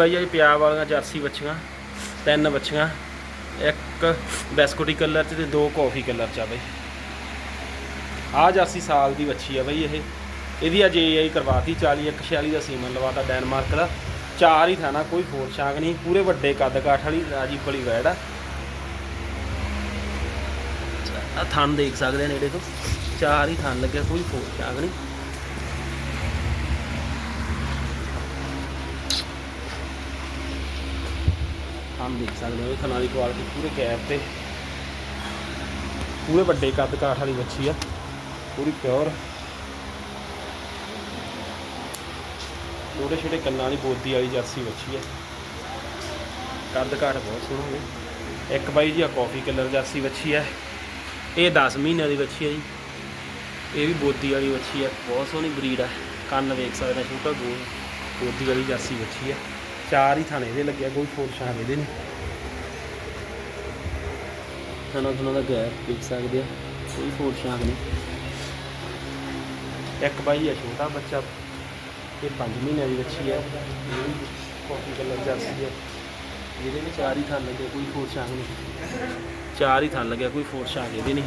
ਬਾਈ ਆ ਜੀ ਪਿਆਰ ਵਾਲੀਆਂ ਜਰਸੀ ਬੱਚੀਆਂ, ਤਿੰਨ ਬੱਚੀਆਂ, ਇੱਕ ਬਿਸਕੁਟੀ ਕਲਰ ਚ ਤੇ ਦੋ ਕਾਫੀ ਕਲਰ ਚ ਆ ਬਾਈ। ਆ ਜਰਸੀ ਸਾਲ ਦੀ ਬੱਚੀ ਆ ਬਾਈ ਇਹ। ਇਹਦੀ ਅਜੇ ਆਈ ਕਰਵਾਤੀ 40 146 ਦਾ ਸੀਮਨ ਲਵਾਤਾ ਡੈਨਮਾਰਕ ਦਾ। ਚਾਰ ਹੀ ਥਾਣਾ, ਕੋਈ ਹੋਰ ਸ਼ਾਂਗ ਨਹੀਂ, ਪੂਰੇ ਵੱਡੇ ਕੱਦ ਕਾਠ ਵਾਲੀ ਰਾਜੀ ਬਲੀ ਵੈੜ ਆ। ਆ ਥਣ ਦੇਖ ਸਕਦੇ ਆ ਨੇੜੇ ਤੋਂ। ਚਾਰ ਹੀ ਥਣ ਲੱਗਿਆ, ਕੋਈ ਹੋਰ ਸ਼ਾਂਗ ਨਹੀਂ। ਥਣ ਦੇਖ ਸਕਦੇ ਹੋ। ਇਹ ਦੀ ਕੁਆਲਿਟੀ ਪੂਰੇ ਕੈਪ ਤੇ। ਪੂਰੇ ਵੱਡੇ ਕੱਦ ਕਾਠ ਵਾਲੀ ਬੱਚੀ ਆ। ਪੂਰੀ ਪਿਓਰ ਛੋਟੇ ਛੋਟੇ ਕੰਨਾਂ ਵਾਲੀ ਬੋਦੀ ਵਾਲੀ ਜਰਸੀ ਬੱਚੀ ਹੈ ਕੱਦ ਕਾਠ ਬਹੁਤ ਸੋਹਣਾ ਹੈ ਇੱਕ ਬਾਈ ਜੀ ਆ ਕਾਫੀ ਕਲਰ ਜਰਸੀ ਬੱਚੀ ਹੈ ਇਹ 10 ਮਹੀਨਿਆਂ ਦੀ ਬੱਚੀ ਹੈ ਜੀ। ਇਹ ਵੀ ਬੋਦੀ ਵਾਲੀ ਬੱਚੀ ਹੈ ਬਹੁਤ ਸੋਹਣੀ ਬਰੀਡ ਹੈ ਕੰਨ ਵੇਖ ਸਕਦੇ ਆ ਛੋਟਾ ਗੋਲ। ਬੋਦੀ ਵਾਲੀ ਜਰਸੀ ਬੱਚੀ ਹੈ ਚਾਰ ਹੀ ਥਾਣੇ ਦੇ ਲੱਗਿਆ ਕੋਈ ਫੋਰ ਸ਼ਾਨ ਇਹਦੇ ਨਹੀਂ। ਥਾਣਾ ਥਾਣਾ ਦਾ ਗੈਪ ਦੇਖ ਸਕਦੇ ਆ ਕੋਈ ਫੋਰ ਸ਼ਾਨ ਨਹੀਂ। ਇੱਕ ਬਾਈ ਹੈ ਛੋਟਾ ਬੱਚਾ ਇਹ 5 ਮਹੀਨਿਆਂ ਦੀ ਬੱਚੀ ਹੈ ਕਾਫੀ ਕਲਰ ਜਰਸੀ ਹੈ ਇਹਦੇ ਵਿੱਚ ਚਾਰ ਹੀ ਥਣ ਲੱਗੇ ਕੋਈ ਫੋਰ ਸ਼ਾਂਗ ਨਹੀਂ। ਚਾਰ ਹੀ ਥਣ ਲੱਗਿਆ ਕੋਈ ਫੋਰ ਸ਼ਾਂਗ ਇਹਦੇ ਨਹੀਂ।